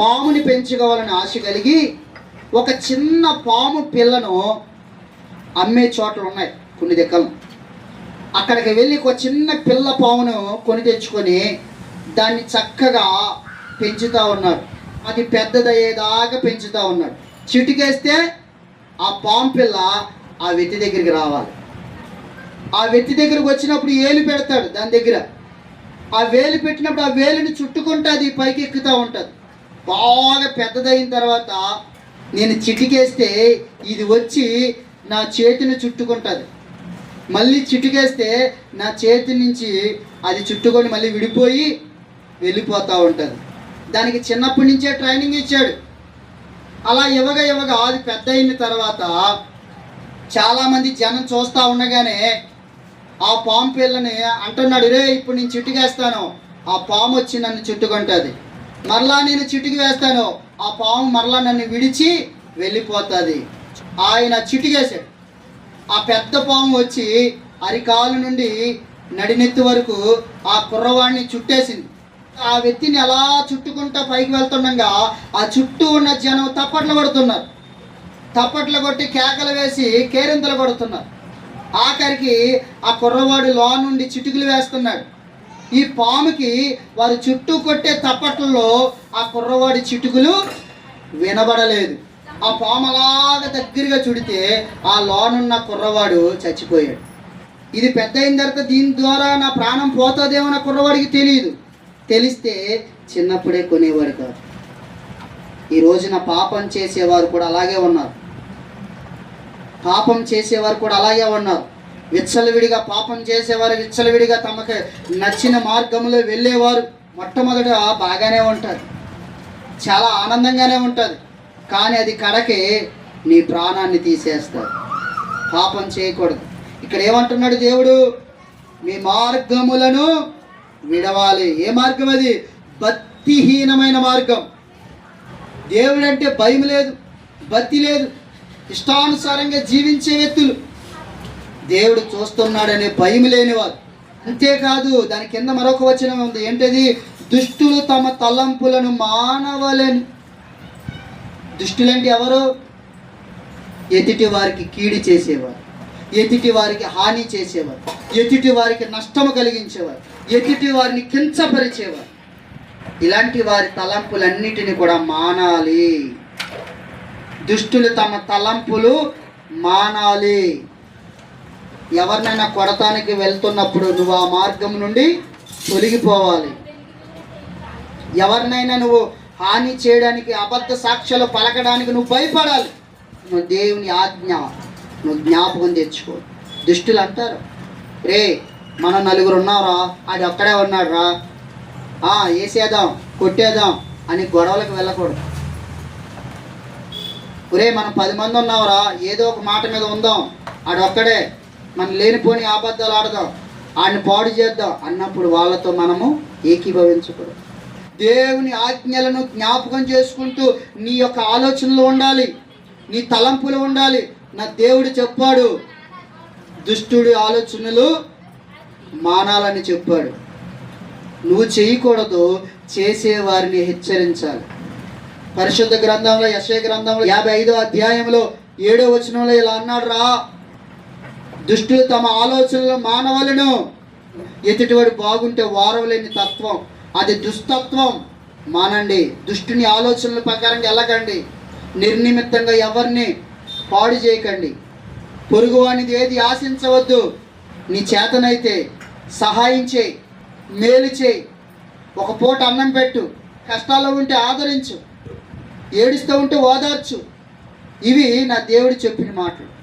పాముని పెంచుకోవాలని ఆశ కలిగి ఒక చిన్న పాము పిల్లను అమ్మే చోట్ల ఉన్నాయి కొన్ని దిక్కలు అక్కడికి వెళ్ళి ఒక చిన్న పిల్ల పామును కొని తెచ్చుకొని దాన్ని చక్కగా పెంచుతూ ఉన్నాడు. అది పెద్దదయ్యేదాకా పెంచుతూ ఉన్నాడు. చిటికేస్తే ఆ పాము పిల్ల ఆ వ్యక్తి దగ్గరికి రావాలి. ఆ వ్యక్తి దగ్గరకు వచ్చినప్పుడు ఏలు పెడతాడు దాని దగ్గర. ఆ వేలు పెట్టినప్పుడు ఆ వేలుని చుట్టుకుంటే అది పైకి ఎక్కుతూ ఉంటుంది. బాగా పెద్దదైన తర్వాత నేను చిటికేస్తే ఇది వచ్చి నా చేతిని చుట్టుకుంటుంది. మళ్ళీ చిటికేస్తే నా చేతి నుంచి అది చుట్టుకొని మళ్ళీ విడిపోయి వెళ్ళిపోతూ ఉంటుంది. దానికి చిన్నప్పటి నుంచే ట్రైనింగ్ ఇచ్చాడు. అలా ఇవ్వగా ఇవ్వగా అది పెద్ద అయిన తర్వాత చాలామంది జనం చూస్తూ ఉండగానే ఆ పాము పిల్లని అంటున్నాడు రే ఇప్పుడు నేను చిట్టుకేస్తాను ఆ పాము వచ్చి నన్ను చుట్టుకుంటుంది. మరలా నేను చిటికి వేస్తాను. ఆ పాము మరలా నన్ను విడిచి వెళ్ళిపోతుంది. ఆయన చిటికేశాడు. ఆ పెద్ద పాము వచ్చి అరికాలు నుండి నడినెత్తి వరకు ఆ కుర్రవాడిని చుట్టేసింది. ఆ వ్యక్తిని అలా చుట్టుకుంటా పైకి వెళ్తుండగా ఆ చుట్టూ ఉన్న జనం తప్పట్లు కొడుతున్నారు తప్పట్లు కొట్టి కేకలు వేసి కేరింతలు కొడుతున్నారు. ఆఖరికి ఆ కుర్రవాడు లో నుండి చిటుకులు వేస్తున్నాడు. ఈ పాముకి వారి చుట్టూ కొట్టే తప్పట్లలో ఆ కుర్రవాడి చిటుకులు వినబడలేదు. ఆ పాము అలాగ దగ్గరగా చుడితే ఆ లోనున్న కుర్రవాడు చచ్చిపోయాడు. ఇది పెద్ద అయిన తర్వాత దీని ద్వారా నా ప్రాణం పోతుందేమో నా కుర్రవాడికి తెలియదు తెలిస్తే చిన్నప్పుడే కొనేవాడు కాదు. ఈ రోజున పాపం చేసేవారు కూడా అలాగే ఉన్నారు. పాపం చేసేవారు కూడా అలాగే ఉన్నారు. విచ్చలవిడిగా పాపం చేసేవారు విచ్చలవిడిగా తమకు నచ్చిన మార్గంలో వెళ్ళేవారు. మొట్టమొదట బాగానే ఉంటారు. చాలా ఆనందంగానే ఉంటుంది కానీ అది కడకే నీ ప్రాణాన్ని తీసేస్తారు. పాపం చేయకూడదు. ఇక్కడ ఏమంటున్నాడు దేవుడు? మీ మార్గములను విడవాలి. ఏ మార్గం అది? భక్తిహీనమైన మార్గం. దేవుడంటే భయం లేదు భక్తి లేదు. ఇష్టానుసారంగా జీవించే వ్యక్తులు. దేవుడు చూస్తున్నాడనే భయం లేనివారు అంతేకాదు దాని కింద మరొక వచనం ఉంది. ఏంటది? దుష్టులు తమ తలంపులను మానవలని. దుష్టులంటే ఎవరు? ఎదుటి వారికి కీడి చేసేవారు. ఎదుటి వారికి హాని చేసేవారు. ఎదుటి వారికి నష్టము కలిగించేవారు. ఎదుటి వారిని కించపరిచేవారు. ఇలాంటి వారి తలంపులన్నిటిని కూడా మానాలి. దుష్టులు తమ తలంపులు మానాలి. ఎవరినైనా కొడతానికి వెళ్తున్నప్పుడు నువ్వు ఆ మార్గం నుండి తొలగిపోవాలి. ఎవరినైనా నువ్వు హాని చేయడానికి అబద్ధ సాక్ష్యాలు పలకడానికి నువ్వు భయపడాలి. నువ్వు దేవుని ఆజ్ఞ నువ్వు జ్ఞాపకం తెచ్చుకో. దుష్టులు అంటారు. రే మనం నలుగురు ఉన్నారా అది ఒక్కడే ఉన్నాడు రా వేసేద్దాం కొట్టేద్దాం అని గొడవలకు వెళ్ళకూడదు. ఒరే మనం పది మంది ఉన్నావురా ఏదో ఒక మాట మీద ఉందాం. ఆడొక్కడే మనం లేనిపోని అబద్ధాలు ఆడదాం. ఆయన్ని పాడు చేద్దాం అన్నప్పుడు వాళ్ళతో మనము ఏకీభవించకూడదు. దేవుని ఆజ్ఞలను జ్ఞాపకం చేసుకుంటూ నీ యొక్క ఆలోచనలు ఉండాలి. నీ తలంపులు ఉండాలి. నా దేవుడు చెప్పాడు. దుష్టుడి ఆలోచనలు మానాలని చెప్పాడు. నువ్వు చేయకూడదు. చేసేవారిని హెచ్చరించాలి. పరిశుద్ధ గ్రంథంలో యశయ గ్రంథంలో యాభై ఐదో అధ్యాయంలో ఏడో వచనంలో ఇలా అన్నాడు రా దుష్టులు తమ ఆలోచనలు మానవలను ఎదుటివాడు బాగుంటే వారవలేని తత్వం. అది దుస్తత్వం. మానండి. దుష్టుని ఆలోచనల ప్రకారం వెళ్ళకండి నిర్నిమిత్తంగా ఎవరిని పాడు చేయకండి. పొరుగువానిది ఏది ఆశించవద్దు. నీ చేతనైతే సహాయం చేయి. మేలు చేయి. ఒక పూట అన్నం పెట్టు. కష్టాల్లో ఉంటే ఆదరించు. ఏడుస్తూ ఉంటే ఓదార్చు. ఇవి నా దేవుడు చెప్పిన మాటలు.